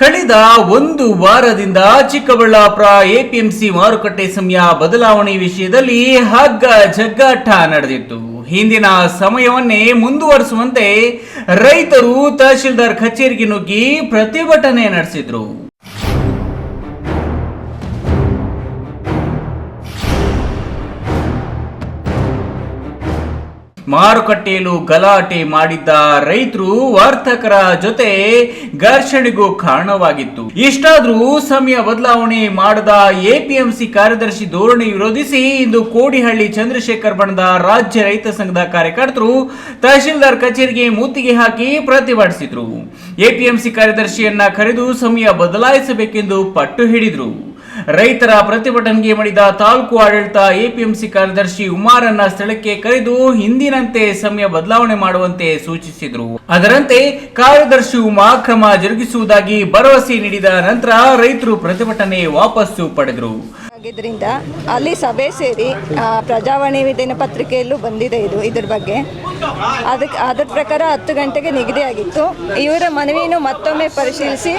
ಕಳೆದ ಒಂದು ವಾರದಿಂದ ಚಿಕ್ಕಬಳ್ಳಾಪುರ ಎಪಿಎಂಸಿ ಮಾರುಕಟ್ಟೆ ಸಮಯ ಬದಲಾವಣೆ ವಿಷಯದಲ್ಲಿ ಹಗ್ಗ ಜಗ್ಗಾಟ ನಡೆದಿತ್ತು. ಹಿಂದಿನ ಸಮಯವನ್ನೇ ಮುಂದುವರಿಸುವಂತೆ ರೈತರು ತಹಶೀಲ್ದಾರ್ ಕಚೇರಿಗೆ ನುಗ್ಗಿ ಪ್ರತಿಭಟನೆ ನಡೆಸಿದ್ರು. ಮಾರುಕಟ್ಟೆಯಲ್ಲೂ ಗಲಾಟೆ ಮಾಡಿದ್ದ ರೈತರು ವರ್ತಕರ ಜೊತೆ ಘರ್ಷಣೆಗೂ ಕಾರಣವಾಗಿತ್ತು. ಇಷ್ಟಾದ್ರೂ ಸಮಯ ಬದಲಾವಣೆ ಮಾಡದ ಎಪಿಎಂಸಿ ಕಾರ್ಯದರ್ಶಿ ಧೋರಣೆ ವಿರೋಧಿಸಿ ಇಂದು ಕೋಡಿಹಳ್ಳಿ ಚಂದ್ರಶೇಖರ್ ಬಣದ ರಾಜ್ಯ ರೈತ ಸಂಘದ ಕಾರ್ಯಕರ್ತರು ತಹಶೀಲ್ದಾರ್ ಕಚೇರಿಗೆ ಮುತ್ತಿಗೆ ಹಾಕಿ ಪ್ರತಿಭಟಿಸಿದ್ರು. ಎಪಿಎಂಸಿ ಕಾರ್ಯದರ್ಶಿಯನ್ನ ಕರೆದು ಸಮಯ ಬದಲಾಯಿಸಬೇಕೆಂದು ಪಟ್ಟು ಹಿಡಿದ್ರು. ರೈತರ ಪ್ರತಿಭಟನೆಗೆ ಮಾಡಿದ ತಾಲೂಕು ಆಡಳಿತ ಎಪಿಎಂಸಿ ಕಾರ್ಯದರ್ಶಿ ಉಮಾರನ್ನ ಸ್ಥಳಕ್ಕೆ ಕರೆದು ಹಿಂದಿನಂತೆ ಸಮಯ ಬದಲಾವಣೆ ಮಾಡುವಂತೆ ಸೂಚಿಸಿದರು. ಅದರಂತೆ ಕಾರ್ಯದರ್ಶಿ ಉಮಾ ಕ್ರಮ ಜರುಗಿಸುವುದಾಗಿ ಭರವಸೆ ನೀಡಿದ ನಂತರ ರೈತರು ಪ್ರತಿಭಟನೆ ವಾಪಸ್ಸು ಪಡೆದರು. ಆಗಿದ್ದರಿಂದ ಅಲ್ಲಿ ಸಭೆ ಸೇರಿ ಪ್ರಜಾವಾಣಿ ದಿನಪತ್ರಿಕೆಯಲ್ಲೂ ಬಂದಿದೆ ಇದು, ಇದ್ರ ಬಗ್ಗೆ. ಅದಕ್ಕೆ ಅದರ ಪ್ರಕಾರ ಹತ್ತು ಗಂಟೆಗೆ ನಿಗದಿಯಾಗಿತ್ತು ಇವರ ಮನವಿಯನ್ನು ಮತ್ತೊಮ್ಮೆ ಪರಿಶೀಲಿಸಿ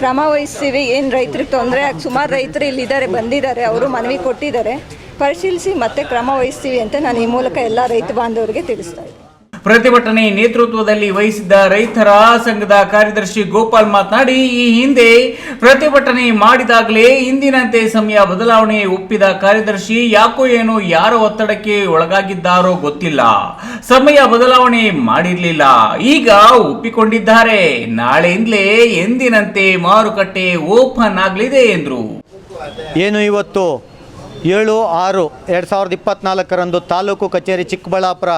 ಕ್ರಮ ವಹಿಸ್ತೀವಿ. ಏನು ರೈತರಿಗೆ ತೊಂದರೆ ಆಗಿ, ಸುಮಾರು ರೈತರು ಇಲ್ಲಿದ್ದಾರೆ, ಬಂದಿದ್ದಾರೆ, ಅವರು ಮನವಿ ಕೊಟ್ಟಿದ್ದಾರೆ. ಪರಿಶೀಲಿಸಿ ಮತ್ತೆ ಕ್ರಮ ವಹಿಸ್ತೀವಿ ಅಂತ ನಾನು ಈ ಮೂಲಕ ಎಲ್ಲ ರೈತ ಬಾಂಧವರಿಗೆ ತಿಳಿಸ್ತಾ ಇದ್ದೀನಿ. ಪ್ರತಿಭಟನೆ ನೇತೃತ್ವದಲ್ಲಿ ವಹಿಸಿದ್ದ ರೈತರ ಸಂಘದ ಕಾರ್ಯದರ್ಶಿ ಗೋಪಾಲ್ ಮಾತನಾಡಿ, ಈ ಹಿಂದೆ ಪ್ರತಿಭಟನೆ ಮಾಡಿದಾಗಲೇ ಇಂದಿನಂತೆ ಸಮಯ ಬದಲಾವಣೆ ಒಪ್ಪಿದ ಕಾರ್ಯದರ್ಶಿ ಯಾಕೋ ಏನು ಯಾರ ಒತ್ತಡಕ್ಕೆ ಒಳಗಾಗಿದ್ದಾರೋ ಗೊತ್ತಿಲ್ಲ. ಸಮಯ ಬದಲಾವಣೆ ಮಾಡಿರಲಿಲ್ಲ. ಈಗ ಒಪ್ಪಿಕೊಂಡಿದ್ದಾರೆ. ನಾಳೆಯಿಂದಲೇ ಎಂದಿನಂತೆ ಮಾರುಕಟ್ಟೆ ಓಪನ್ ಆಗಲಿದೆ ಎಂದರು. ಏನು ಇವತ್ತು? ಏಳು ಆರು, ಎರಡು ಸಾವಿರದ ಇಪ್ಪತ್ತ್ನಾಲ್ಕರಂದು ತಾಲೂಕು ಕಚೇರಿ ಚಿಕ್ಕಬಳ್ಳಾಪುರ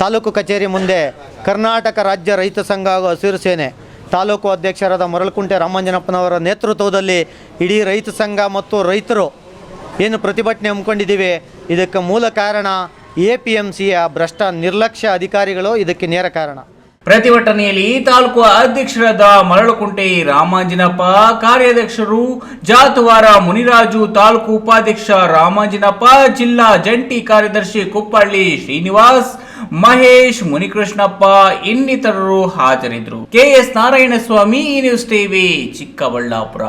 ತಾಲೂಕು ಕಚೇರಿ ಮುಂದೆ ಕರ್ನಾಟಕ ರಾಜ್ಯ ರೈತ ಸಂಘ ಹಾಗೂ ಹಸಿರು ಸೇನೆ, ತಾಲೂಕು ಅಧ್ಯಕ್ಷರಾದ ಮರಳಕುಂಟೆ ರಾಮಾಂಜನಪ್ಪನವರ ನೇತೃತ್ವದಲ್ಲಿ ಇಡೀ ರೈತ ಸಂಘ ಮತ್ತು ರೈತರು ಏನು ಪ್ರತಿಭಟನೆ ಹಮ್ಮಿಕೊಂಡಿದ್ದೀವಿ, ಇದಕ್ಕೆ ಮೂಲ ಕಾರಣ ಎ ಪಿ ಎಂ ಸಿಯ ಭ್ರಷ್ಟ ನಿರ್ಲಕ್ಷ್ಯ ಅಧಿಕಾರಿಗಳು, ಇದಕ್ಕೆ ನೇರ ಕಾರಣ. ಪ್ರತಿಭಟನೆಯಲ್ಲಿ ತಾಲೂಕು ಅಧ್ಯಕ್ಷರಾದ ಮರಳುಕುಂಟೆ ರಾಮಾಂಜನಪ್ಪ, ಕಾರ್ಯಾಧ್ಯಕ್ಷರು ಜಾತುವಾರ ಮುನಿರಾಜು, ತಾಲೂಕು ಉಪಾಧ್ಯಕ್ಷ ರಾಮಾಂಜನಪ್ಪ, ಜಿಲ್ಲಾ ಜಂಟಿ ಕಾರ್ಯದರ್ಶಿ ಕುಪ್ಪಳ್ಳಿ ಶ್ರೀನಿವಾಸ್ ಮಹೇಶ್ ಮುನಿಕೃಷ್ಣಪ್ಪ ಇನ್ನಿತರರು ಹಾಜರಿದ್ದರು. KS Narayanaswamy Swamy news TV Chikkaballapur.